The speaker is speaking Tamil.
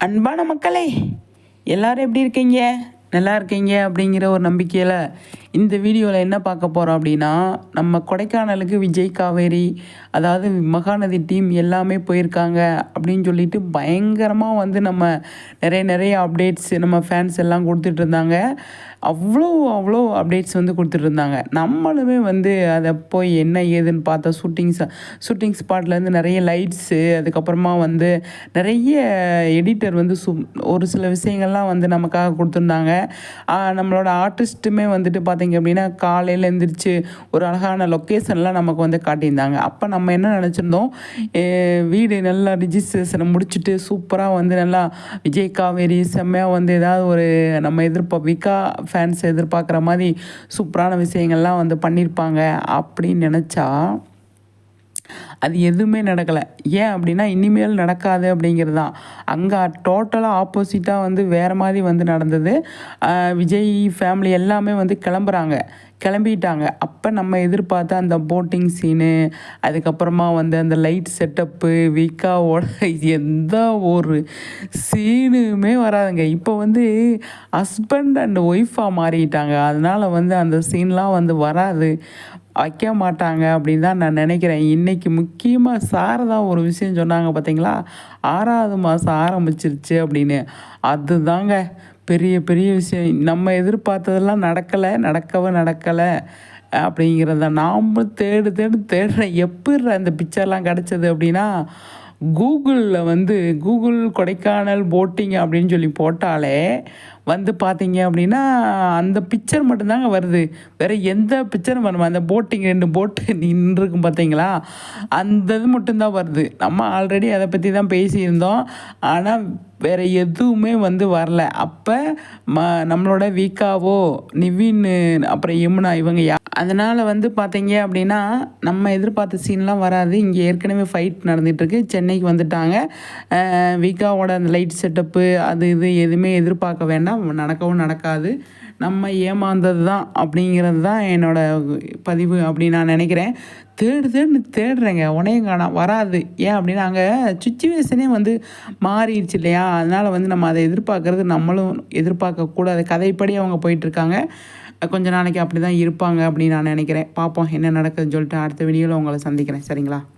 அன்பான மக்களே எல்லோரும் எப்படி இருக்கீங்க? நல்லா இருக்கீங்க அப்படிங்கிற ஒரு நம்பிக்கையில் இந்த வீடியோவில் என்ன பார்க்க போகிறோம் அப்படின்னா நம்ம கொடைக்கானலுக்கு விஜய் காவேரி அதாவது மகாநதி டீம் எல்லாமே போயிருக்காங்க அப்படின்னு சொல்லிட்டு பயங்கரமாக வந்து நம்ம நிறைய நிறைய அப்டேட்ஸ் நம்ம ஃபேன்ஸ் எல்லாம் கொடுத்துட்டு இருந்தாங்க. அவ்வளோ அவ்வளோ அப்டேட்ஸ் வந்து கொடுத்துட்டு இருந்தாங்க. நம்மளுமே வந்து அதை போய் என்ன ஏதுன்னு பார்த்தா ஷூட்டிங்ஸ் ஷூட்டிங் ஸ்பாட்லேருந்து நிறைய லைட்ஸு அதுக்கப்புறமா வந்து நிறைய எடிட்டர் வந்து சு ஒரு சில விஷயங்கள்லாம் வந்து நமக்காக கொடுத்துருந்தாங்க. நம்மளோட ஆர்டிஸ்ட்டுமே வந்துட்டு பார்த்தீங்க அப்படின்னா காலையில் எழுந்திரிச்சு ஒரு அழகான லொக்கேஷன்லாம் நமக்கு வந்து காட்டியிருந்தாங்க. அப்போ நம்ம என்ன நினச்சிருந்தோம்? வீடு நல்லா ரிஜிஸ்ட்ரேஷனை முடிச்சுட்டு சூப்பராக வந்து நல்லா விஜய் காவேரி செம்மையாக வந்து ஏதாவது ஒரு நம்ம எதிர்ப்பா விகா ஃபேன்ஸ் எதிர்பார்க்குற மாதிரி சூப்பரான விஷயங்கள்லாம் வந்து பண்ணியிருப்பாங்க அப்படின்னு நினச்சா அது எதுவுமே நடக்கலை. ஏன் அப்படின்னா இனிமேல் நடக்காது அப்படிங்கிறது தான். அங்கே டோட்டலாக ஆப்போசிட்டாக வந்து வேறு மாதிரி வந்து நடந்தது. விஜய் ஃபேமிலி எல்லாமே வந்து கிளம்புறாங்க. கிளம்பிட்டாங்க. அப்போ நம்ம எதிர்பார்த்த அந்த போட்டிங் சீனு அதுக்கப்புறமா வந்து அந்த லைட் செட்டப்பு விக்காவோட எந்த ஒரு சீனுமே வராதுங்க. இப்போ வந்து ஹஸ்பண்ட் அண்ட் ஒய்ஃபாக மாறிட்டாங்க. அதனால் வந்து அந்த சீன்லாம் வந்து வராது. வைக்க மாட்டாங்க அப்படின்னு தான் நான் நினைக்கிறேன். இன்றைக்கி முக்கியமாக சாரதா ஒரு விஷயம் சொன்னாங்க பார்த்தீங்களா ஆறாவது மாதம் ஆரம்பிச்சிருச்சு அப்படின்னு. அதுதாங்க பெரிய பெரிய விஷயம். நம்ம எதிர்பார்த்ததெல்லாம் நடக்கலை நடக்கவே நடக்கலை அப்படிங்கிறத நாம் தேடு தேடு தேடுறேன். எப்படி அந்த பிக்சர்லாம் கிடச்சது அப்படின்னா கூகுளில் வந்து கூகுள் கொடைக்கானல் போட்டிங் அப்படின்னு சொல்லி போட்டாலே வந்து பார்த்தீங்க அப்படின்னா அந்த பிக்சர் மட்டும்தாங்க வருது. வேறு எந்த பிக்சரும் வரும் அந்த போட்டிங் ரெண்டு போட்டு நின்றுருக்கும் பார்த்தீங்களா? அந்த இது மட்டும்தான் வருது. நம்ம ஆல்ரெடி அதை பற்றி தான் பேசியிருந்தோம். ஆனால் வேறு எதுவுமே வந்து வரல. அப்போ ம நம்மளோட வீக்காவோ நிவின் அப்புறம் யமுனா இவங்க யா அதனால் வந்து பார்த்தீங்க அப்படின்னா நம்ம எதிர்பார்த்த சீன்லாம் வராது. இங்கே ஏற்கனவே ஃபைட் நடந்துகிட்ருக்கு சென்னைக்கு வந்துட்டாங்க. வீக்காவோட அந்த லைட் செட்டப்பு அது இது எதுவுமே எதிர்பார்க்க வேண்டாம். நடக்கவும் நடக்காது. நம்ம ஏமாந்தது தான் அப்படிங்கிறது தான் என்னோடய பதிவு அப்படி நான் நினைக்கிறேன். தேடு தேடுன்னு தேடுறேங்க. உனையும் காணாம். வராது. ஏன் அப்படின்னா அங்கே சுச்சுவேஷனே வந்து மாறிடுச்சு இல்லையா? அதனால் வந்து நம்ம அதை எதிர்பார்க்கறது நம்மளும் எதிர்பார்க்கக்கூடாது கதைப்படி அவங்க போயிட்டுருக்காங்க. கொஞ்ச நாளைக்கு அப்படி தான் இருப்பாங்க அப்படின்னு நான் நினைக்கிறேன். பார்ப்போம் என்ன நடக்குதுன்னு சொல்லிட்டு அடுத்த வீடியோவில் உங்களை சந்திக்கிறேன். சரிங்களா?